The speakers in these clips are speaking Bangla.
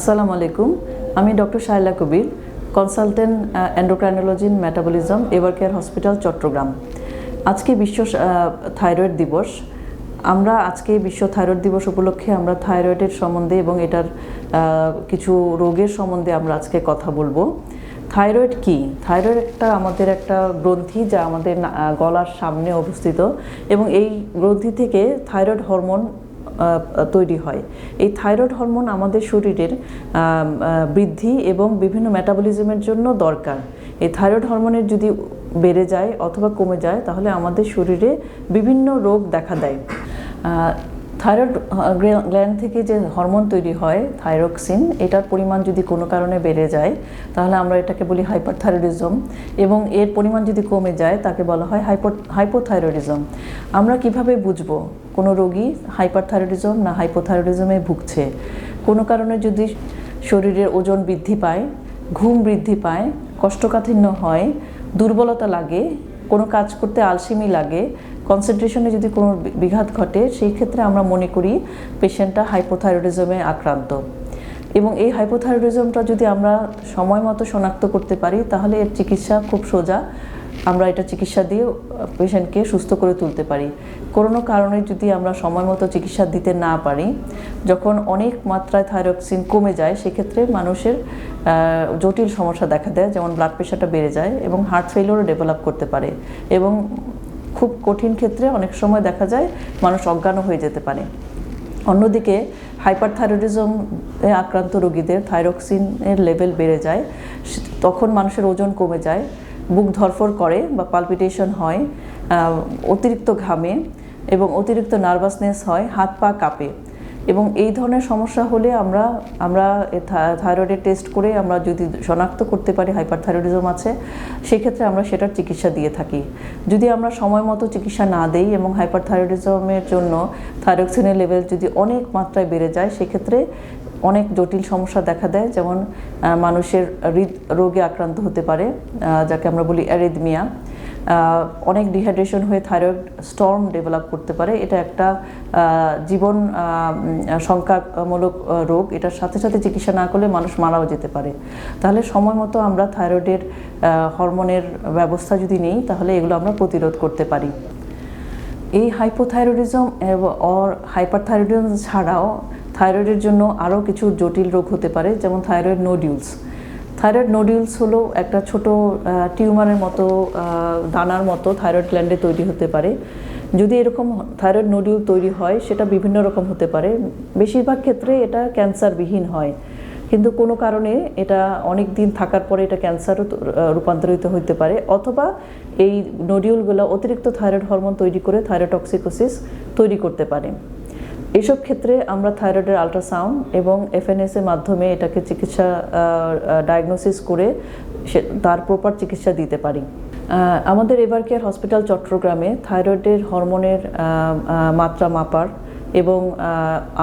আসসালামু আলাইকুম। আমি doctor Shaila Kabir, consultant endocrinology metabolism Ever Care hospital Chattogram. আজকে বিশ্ব থাইরয়েড দিবস। আমরা আজকে বিশ্ব থাইরয়েড দিবস উপলক্ষে আমরা থাইরয়েডের সম্বন্ধে এবং এটার কিছু রোগের সম্বন্ধে আমরা আজকে কথা বলব। থাইরয়েড কি? থাইরয়েড একটা আমাদের একটা গ্রন্থি যা আমাদের গলার সামনে অবস্থিত এবং এই গ্রন্থি থেকে থাইরয়েড হরমোন তৈরি হয়। এই থাইরয়েড হরমোন আমাদের শরীরের বৃদ্ধি এবং বিভিন্ন মেটাবলিজমের জন্য দরকার। এই থাইরয়েড হরমোনের যদি বেড়ে যায় অথবা কমে যায়, তাহলে আমাদের শরীরে বিভিন্ন রোগ দেখা দেয়। থাইরয়েড গ্ল্যান্ড থেকে যে হরমোন তৈরি হয়, থাইরক্সিন, এটার পরিমাণ যদি কোনো কারণে বেড়ে যায়, তাহলে আমরা এটাকে বলি হাইপারথাইরয়েডিজম। এবং এর পরিমাণ যদি কমে যায়, তাকে বলা হয় হাইপো হাইপোথাইরয়েডিজম। আমরা কীভাবে বুঝব কোনো রোগী হাইপারথাইরয়েডিজম না হাইপোথাইরয়েডিজমে ভুগছে? কোনো কারণে যদি শরীরের ওজন বৃদ্ধি পায়, ঘুম বৃদ্ধি পায়, কষ্টকাঠিন্য হয়, দুর্বলতা লাগে কোনো কাজ করতে আলসেমি লাগে কনসেন্ট্রেশনে যদি কোনো বিঘাত ঘটে, সেই ক্ষেত্রে আমরা মনে করি পেশেন্টটা হাইপোথাইরয়েডিজমে আক্রান্ত। এবং এই হাইপোথাইরয়েডিজমটা যদি আমরা সময় মতো শনাক্ত করতে পারি, তাহলে এর চিকিৎসা খুব সোজা। আমরা এটা চিকিৎসা দিয়ে পেশেন্টকে সুস্থ করে তুলতে পারি। কোনো কারণে যদি আমরা সময় মতো চিকিৎসা দিতে না পারি যখন অনেক মাত্রায় থাইরক্সিন কমে যায়, সেক্ষেত্রে মানুষের জটিল সমস্যা দেখা দেয়, যেমন ব্লাড প্রেশারটা বেড়ে যায় এবং হার্ট ফেলিওরও ডেভেলপ করতে পারে এবং খুব কঠিন ক্ষেত্রে অনেক সময় দেখা যায় মানুষ অজ্ঞানও হয়ে যেতে পারে। অন্যদিকে হাইপারথাইরয়েডিজম আক্রান্ত রোগীদের থাইরক্সিনের লেভেল বেড়ে যায় তখন মানুষের ওজন কমে যায়, বুক ধরফর করে বা পালপিটেশন হয় অতিরিক্ত ঘামে এবং অতিরিক্ত নার্ভাসনেস হয়, হাত পা কাঁপে। এবং এই ধরনের সমস্যা হলে আমরা আমরা থাইরয়েডের টেস্ট করে আমরা যদি শনাক্ত করতে পারি, হাইপারথাইরয়েডিজম আছে, সেক্ষেত্রে আমরা সেটার চিকিৎসা দিয়ে থাকি। যদি আমরা সময় মতো চিকিৎসা না দেই এবং হাইপারথাইরয়েডিজমের জন্য থাইরক্সিনের লেভেল যদি অনেক মাত্রায় বেড়ে যায়, সেক্ষেত্রে অনেক জটিল সমস্যা দেখা দেয়। যেমন মানুষের হৃদ রোগে আক্রান্ত হতে পারে যাকে আমরা বলি অ্যারিদমিয়া। অনেক ডিহাইড্রেশন হয়ে থাইরয়েড স্টর্ম ডেভেলপ করতে পারে। এটা একটা জীবন আহ, রোগ। এটার সাথে সাথে চিকিৎসা না করলে মানুষ মারাও যেতে পারে। তাহলে সময় মতো আমরা থাইরয়েডের হরমোনের ব্যবস্থা যদি নেই তাহলে এগুলো আমরা প্রতিরোধ করতে পারি। এই হাইপোথাইরয়েডিজম অর হাইপারথাইরয়েডিজম ছাড়াও থাইরয়েডের জন্য আরও কিছু জটিল রোগ হতে পারে যেমন থাইরয়েড নোডিউলস থাইরয়েড নোডিউলস হলো একটা ছোট টিউমারের মতো দানার মতো থাইরয়েড গ্ল্যান্ডে তৈরি হতে পারে। যদি এরকম থাইরয়েড নোডিউল তৈরি হয়, সেটা বিভিন্ন রকম হতে পারে। বেশিরভাগ ক্ষেত্রে এটা ক্যান্সারবিহীন হয়। কিন্তু কোনো কারণে এটা অনেক দিন থাকার পরে এটা ক্যান্সারও রূপান্তরিত হতে পারে। অথবা এই নোডিউলগুলো অতিরিক্ত থাইরয়েড হরমোন তৈরি করে থাইরোটক্সিকোসিস তৈরি করতে পারে। এইসব ক্ষেত্রে আমরা থাইরয়েডের আল্ট্রাসাউন্ড এবং এফএনএস এর মাধ্যমে এটাকে চিকিৎসা ডায়াগনোসিস করে সে, তার প্রপার চিকিৎসা দিতে পারি। আমাদের এবার কেয়ার হসপিটাল চট্টগ্রামে থাইরয়েডের হরমোনের মাত্রা মাপার এবং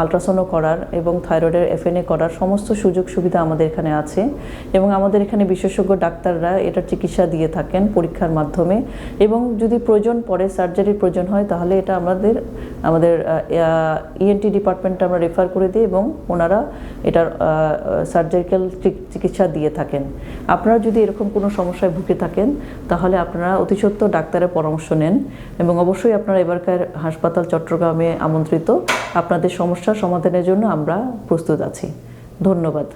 আলট্রাসাউন্ডও করার এবং থাইরয়েডের এফএনএ করার সমস্ত সুযোগ সুবিধা আমাদের এখানে আছে। এবং আমাদের এখানে বিশেষজ্ঞ ডাক্তাররা এটার চিকিৎসা দিয়ে থাকেন পরীক্ষার মাধ্যমে। এবং যদি প্রয়োজন পড়ে, সার্জারির প্রয়োজন হয়, তাহলে এটা আমাদের আমাদের ইএনটি ডিপার্টমেন্টে আমরা রেফার করে দিই এবং ওনারা এটার সার্জারিক্যাল চিকিৎসা দিয়ে থাকেন। আপনারা যদি এরকম কোনো সমস্যায় ভুগে থাকেন, তাহলে আপনারা অতি সত্ত্বর ডাক্তারের পরামর্শ নেন। এবং অবশ্যই আপনারা এবারকার হাসপাতাল চট্টগ্রামে আমন্ত্রিত। আপনাদের সমস্যা সমাধানের জন্য আমরা প্রস্তুত আছি। ধন্যবাদ।